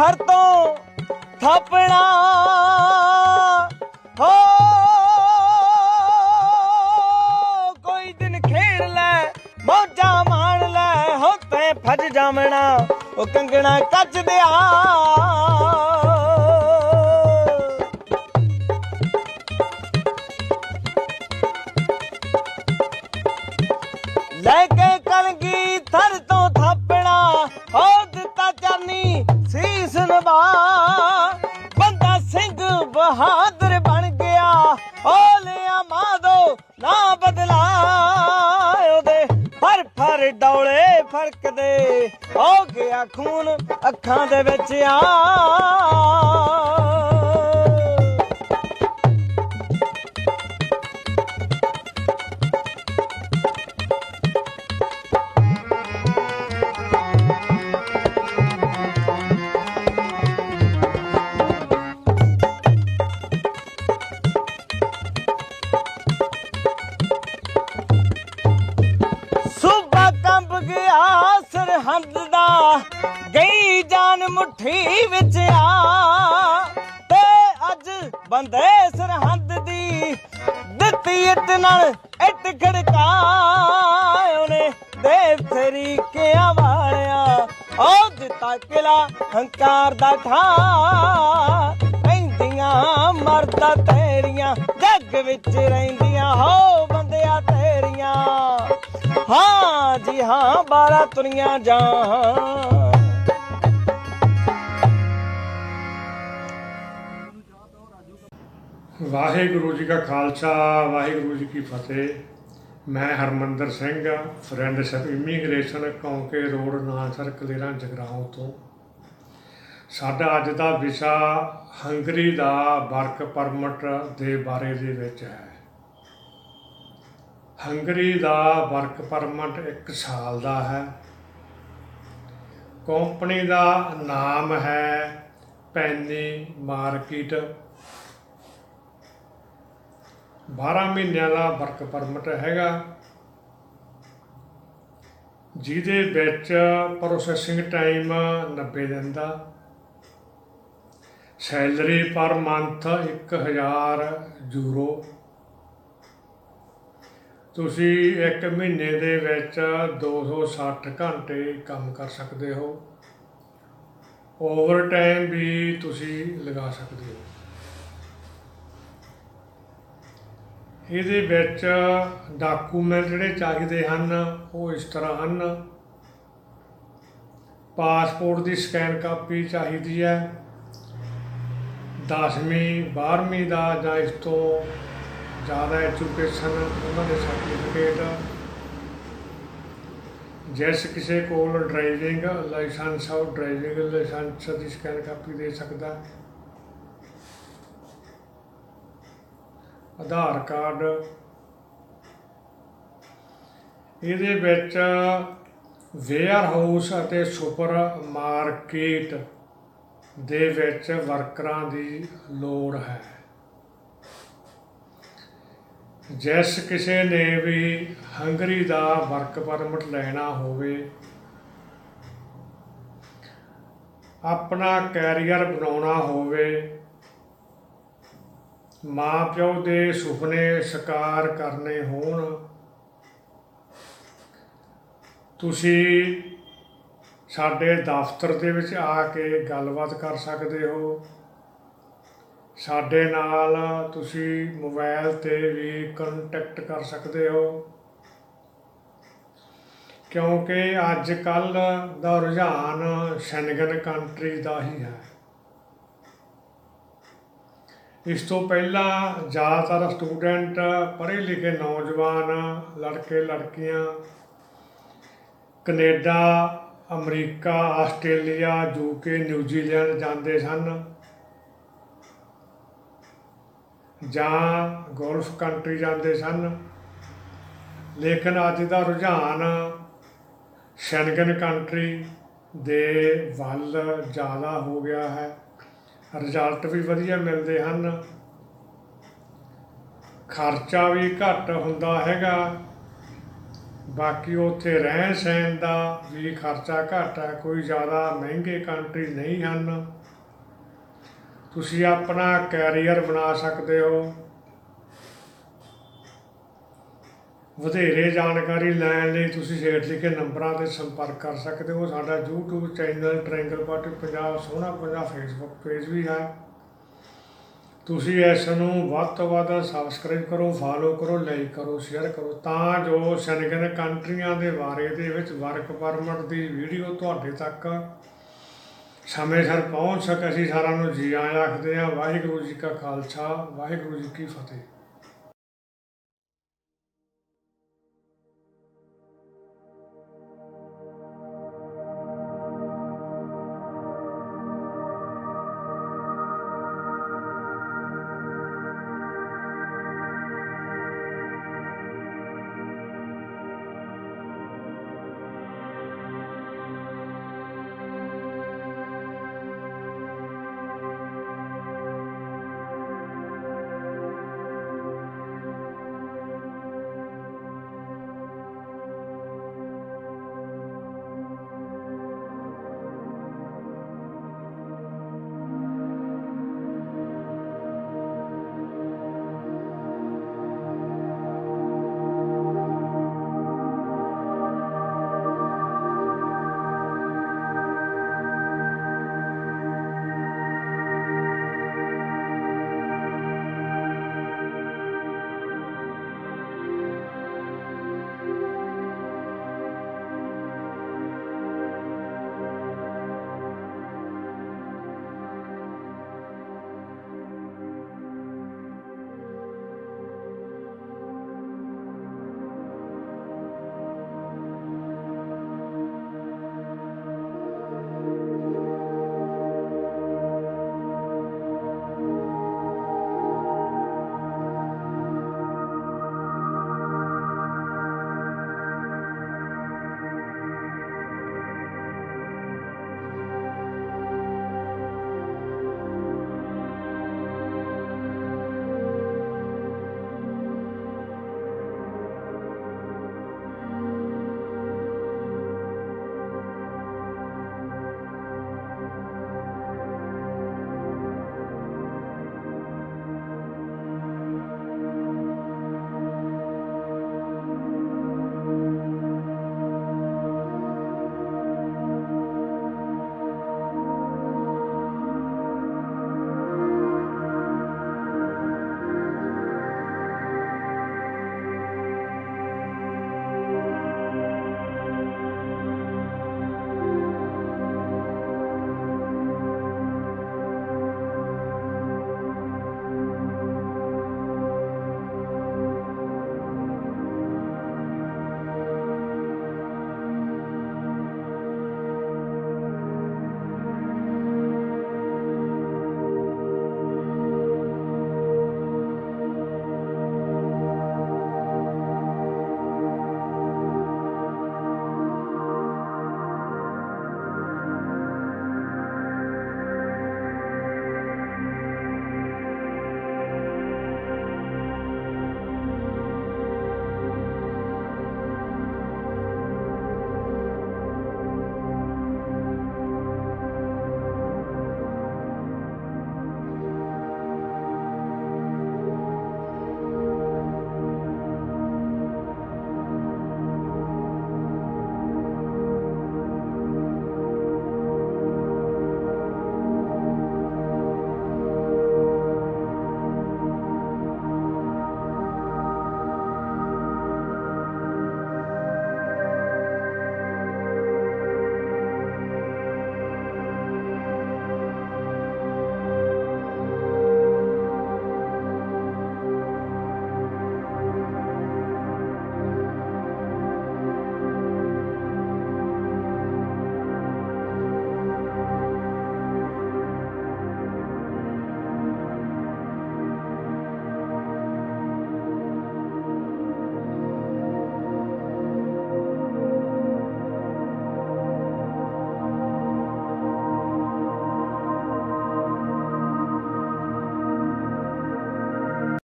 ਥਰ ਤੋਂ ਥਾਪਣਾ। ਹੋ, ਕੋਈ ਦਿਨ ਖੇਡ ਲੈ, ਮੌਜਾਂ ਮਾਣ ਲੈ ਹੋ ਤੈਂ ਫਜ ਜਾਵਣਾ, ਉਹ ਕੰਗਣਾ ਕੱਚ ਦਿਆ। ਲੈ ਕੇ ਕਲਗੀ ਥਰ ਖੂਨ ਅੱਖਾਂ ਦੇ ਵਿੱਚ ਆ। ਮੁਠੀ ਵਿੱਚ ਆ। ਤੇ ਅੱਜ ਬੰਦੇ ਸਰਹੰਦ ਦੀ ਦਿੱਤੀ ਇੱਟ ਨਾਲ ਇੱਟ ਖੜਕਾ ਉਹਨੇ ਦੇ ਤਰੀਕਿਆਂ ਵਾਲਿਆ। ਉਹ ਦਿੱਤਾ ਕਿਲਾ ਹੰਕਾਰ ਦਾ ਠਾ ਰਹਿੰਦੀਆਂ ਮਰਦਾ ਤੇਰੀਆਂ, ਜੱਗ ਵਿੱਚ ਰਹਿੰਦੀਆਂ ਹੋ ਬੰਦਿਆ ਤੇਰੀਆਂ। ਹਾਂ ਜੀ ਹਾਂ, ਬਾਰਾ ਤੁਰੀਆਂ ਜਾਂ ਵਾਹਿਗੁਰੂ ਜੀ ਕਾ ਖਾਲਸਾ, ਵਾਹਿਗੁਰੂ ਜੀ ਕੀ ਫਤਿਹ। ਮੈਂ Harmandar Singh friendship immigration Kaunke road, Nanaksar, Kaleran, Jagraon ਤੋਂ। ਸਾਡਾ ਅੱਜ ਦਾ ਵਿਸ਼ਾ ਹੰਗਰੀ ਦਾ ਵਰਕ ਪਰਮਿਟ ਦੇ ਬਾਰੇ ਦੇ ਵਿੱਚ ਹੈ। ਹੰਗਰੀ ਦਾ ਵਰਕ ਪਰਮਿਟ 1 ਸਾਲ ਦਾ ਹੈ। ਕੰਪਨੀ ਦਾ ਨਾਮ ਹੈ ਪੈਨੀ ਮਾਰਕੀਟ। 12 ਮਹੀਨਿਆਂ ਦਾ ਵਰਕ ਪਰਮਿਟ ਹੈਗਾ। ਜਿਹਦੇ ਵਿੱਚ ਪ੍ਰੋਸੈਸਿੰਗ ਟਾਈਮ 90 ਦਿਨ ਦਾ। Salary per month 1000 euro. ਤੁਸੀਂ ਇੱਕ ਮਹੀਨੇ ਦੇ ਵਿੱਚ 260 ਘੰਟੇ ਕੰਮ ਕਰ ਸਕਦੇ ਹੋ। ਓਵਰ ਟਾਈਮ ਵੀ ਤੁਸੀਂ ਲਗਾ ਸਕਦੇ ਹੋ। ਇਹਦੇ ਵਿੱਚ ਡਾਕੂਮੈਂਟ ਜਿਹੜੇ ਚਾਹੀਦੇ ਹਨ, ਉਹ ਇਸ ਤਰ੍ਹਾਂ ਹਨ। ਪਾਸਪੋਰਟ ਦੀ ਸਕੈਨ ਕਾਪੀ ਚਾਹੀਦੀ ਹੈ। 10ਵੀਂ 12ਵੀਂ ਦਾ ਜਾਂ ਇਸ ਤੋਂ ਜ਼ਿਆਦਾ ਐਜੂਕੇਸ਼ਨ ਉਹਨਾਂ ਦੇ ਸਰਟੀਫਿਕੇਟ ਜਿਸ ਕਿਸੇ ਕੋਲ ਡਰਾਈਵਿੰਗ ਲਾਇਸੈਂਸ ਹੋ ਡਰਾਈਵਿੰਗ ਲਾਇਸੈਂਸ ਦੀ ਸਕੈਨ ਕਾਪੀ ਦੇ ਸਕਦਾ। ਆਧਾਰ ਕਾਰਡ। ਇਹਦੇ ਵਿੱਚ ਵੇਅਰ ਹਾਊਸ ਅਤੇ ਸੁਪਰ ਮਾਰਕੀਟ ਦੇ ਵਿੱਚ ਵਰਕਰਾਂ ਦੀ ਲੋੜ ਹੈ। ਜਿਸ ਕਿਸੇ ਨੇ ਵੀ ਹੰਗਰੀ ਦਾ ਵਰਕ ਪਰਮਿਟ ਲੈਣਾ ਹੋਵੇ, ਆਪਣਾ ਕੈਰੀਅਰ ਬਣਾਉਣਾ ਹੋਵੇ ਮਾਂ ਪਿਓ ਦੇ ਸੁਪਨੇ ਸਾਕਾਰ ਕਰਨੇ ਹੋਣ। ਤੁਸੀਂ ਸਾਡੇ ਦਫ਼ਤਰ ਦੇ ਵਿੱਚ ਆ ਕੇ ਗੱਲਬਾਤ ਕਰ ਸਕਦੇ ਹੋ। ਸਾਡੇ ਨਾਲ ਤੁਸੀਂ ਮੋਬਾਈਲ ਤੇ ਵੀ ਕੰਟੈਕਟ ਕਰ ਸਕਦੇ ਹੋ। ਕਿਉਂਕਿ ਅੱਜ ਕੱਲ ਦਾ ਰੁਝਾਨ ਸ਼ੈਨਗਨ ਕੰਟਰੀ ਦਾ ਹੀ ਹੈ। ਇਸ ਤੋਂ ਪਹਿਲਾਂ ਜ਼ਿਆਦਾਤਰ ਸਟੂਡੈਂਟ ਪੜ੍ਹੇ ਲਿਖੇ ਨੌਜਵਾਨ, ਲੜਕੇ, ਲੜਕੀਆਂ, Canada, America, Australia UK New Zealand ਜਾਂਦੇ ਸਨ ਜਾਂ ਗੋਲਫ ਕੰਟਰੀ ਜਾਂਦੇ ਸਨ। ਲੇਕਿਨ ਅੱਜ ਦਾ ਰੁਝਾਨ ਸ਼ੈਨਗਨ ਕੰਟਰੀ ਦੇ ਵੱਲ ਜ਼ਿਆਦਾ ਹੋ ਗਿਆ ਹੈ। ਰਿਜ਼ਲਟ ਵੀ ਵਧੀਆ ਮਿਲਦੇ ਹਨ। ਖਰਚਾ ਵੀ ਘੱਟ ਹੁੰਦਾ ਹੈਗਾ। ਬਾਕੀ ਉੱਥੇ ਰਹਿਣ ਸਹਿਣ ਦਾ ਵੀ ਖਰਚਾ ਘੱਟ ਹੈ, ਕੋਈ ਜ਼ਿਆਦਾ ਮਹਿੰਗੇ ਕੰਟਰੀ ਨਹੀਂ ਹਨ। ਤੁਸੀਂ ਆਪਣਾ ਕੈਰੀਅਰ ਬਣਾ ਸਕਦੇ ਹੋ। ਵਧੇਰੇ ਜਾਣਕਾਰੀ ਲੈਣ ਲਈ ਤੁਸੀਂ ਹੇਠ ਲਿਖੇ ਨੰਬਰਾਂ ਤੇ ਸੰਪਰਕ ਕਰ ਸਕਦੇ ਹੋ। ਸਾਡਾ YouTube channel triangle party Punjab, Sohna Punjab Facebook page ਵੀ ਹੈ। ਤੁਸੀਂ ਇਸ ਨੂੰ ਵੱਧ ਤੋਂ ਵੱਧ ਸਬਸਕ੍ਰਾਈਬ ਕਰੋ ਫਾਲੋ ਕਰੋ ਲਾਈਕ ਕਰੋ ਸ਼ੇਅਰ ਕਰੋ ਤਾਂ ਜੋ ਸ਼ਨਗਨ ਕੰਟਰੀਆਂ ਦੇ ਬਾਰੇ ਦੇ ਵਿੱਚ ਵਰਕ ਪਰਮਿਟ ਦੀ ਵੀਡੀਓ ਤੁਹਾਡੇ ਤੱਕ ਸਮੇਂ ਸਿਰ ਪਹੁੰਚ ਸਕੇ। ਅਸੀਂ ਸਾਰਿਆਂ ਨੂੰ ਜੀ ਆਇਆਂ ਆਖਦੇ ਹਾਂ, ਵਾਹਿਗੁਰੂ ਜੀ ਕਾ ਖਾਲਸਾ, ਵਾਹਿਗੁਰੂ ਜੀ ਕੀ ਫਤਿਹ।